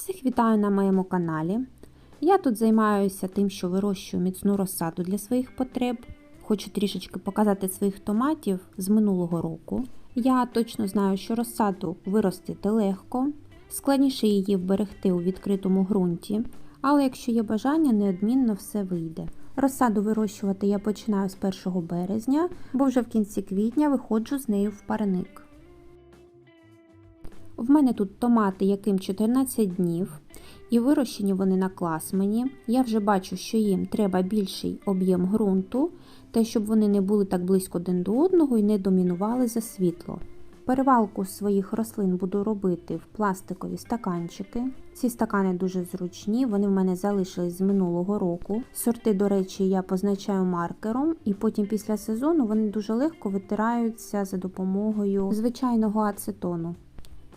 Всіх вітаю на моєму каналі. Я тут займаюся тим, що вирощую міцну розсаду для своїх потреб. Хочу трішечки показати своїх томатів з минулого року. Я точно знаю, що розсаду виростити легко, складніше її вберегти у відкритому ґрунті, але якщо є бажання, неодмінно все вийде. Розсаду вирощувати я починаю з 1 березня, бо вже в кінці квітня виходжу з нею в парник. В мене тут томати, яким 14 днів, і вирощені вони на класмені. Я вже бачу, що їм треба більший об'єм ґрунту, та щоб вони не були так близько один до одного і не домінували за світло. Перевалку своїх рослин буду робити в пластикові стаканчики. Ці стакани дуже зручні, вони в мене залишились з минулого року. Сорти, до речі, я позначаю маркером, і потім після сезону вони дуже легко витираються за допомогою звичайного ацетону.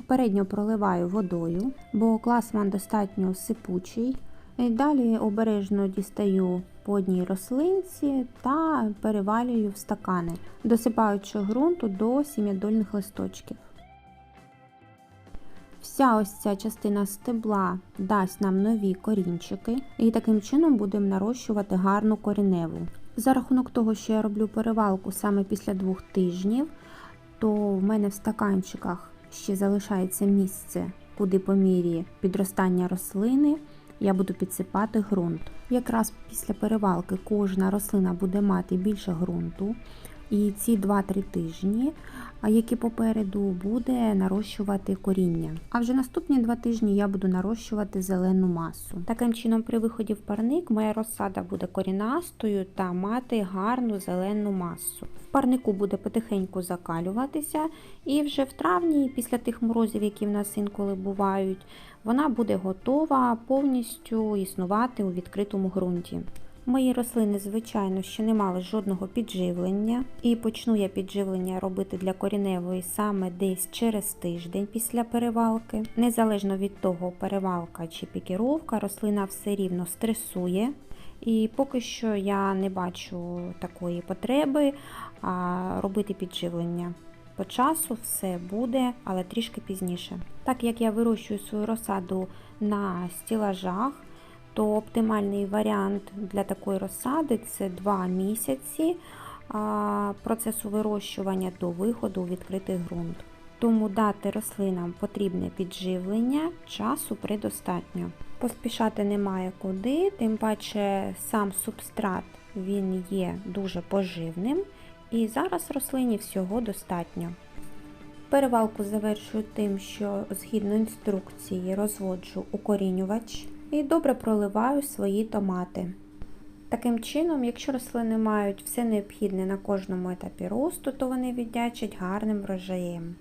Попередньо проливаю водою, бо класман достатньо сипучий. І далі обережно дістаю по одній рослинці та перевалюю в стакани, досипаючи ґрунту до сім'ядольних листочків. Вся ось ця частина стебла дасть нам нові корінчики, і таким чином будемо нарощувати гарну коріневу. За рахунок того, що я роблю перевалку саме після двох тижнів, то в мене в стаканчиках ще залишається місце, куди по мірі підростання рослини я буду підсипати ґрунт. Якраз після перевалки кожна рослина буде мати більше ґрунту. І ці 2-3 тижні, які попереду, буде нарощувати коріння. А вже наступні 2 тижні я буду нарощувати зелену масу. Таким чином, при виході в парник, моя розсада буде корінастою та мати гарну зелену масу. В парнику буде потихеньку закалюватися, і вже в травні, після тих морозів, які в нас інколи бувають, вона буде готова повністю існувати у відкритому ґрунті. Мої рослини, звичайно, ще не мали жодного підживлення, і почну я підживлення робити для коріневої саме десь через тиждень після перевалки. Незалежно від того, перевалка чи пікіровка, рослина все рівно стресує. І поки що я не бачу такої потреби робити підживлення. По часу все буде, але трішки пізніше. Так як я вирощую свою розсаду на стілажах, то оптимальний варіант для такої розсади це 2 місяці процесу вирощування до виходу у відкритий ґрунт. Тому дати рослинам потрібне підживлення, часу предостатньо. Поспішати немає куди, тим паче сам субстрат він є дуже поживним, і зараз рослині всього достатньо. Перевалку завершую тим, що згідно інструкції розводжу укорінювач і добре проливаю свої томати. Таким чином, якщо рослини мають все необхідне на кожному етапі росту, то вони віддячать гарним врожаєм.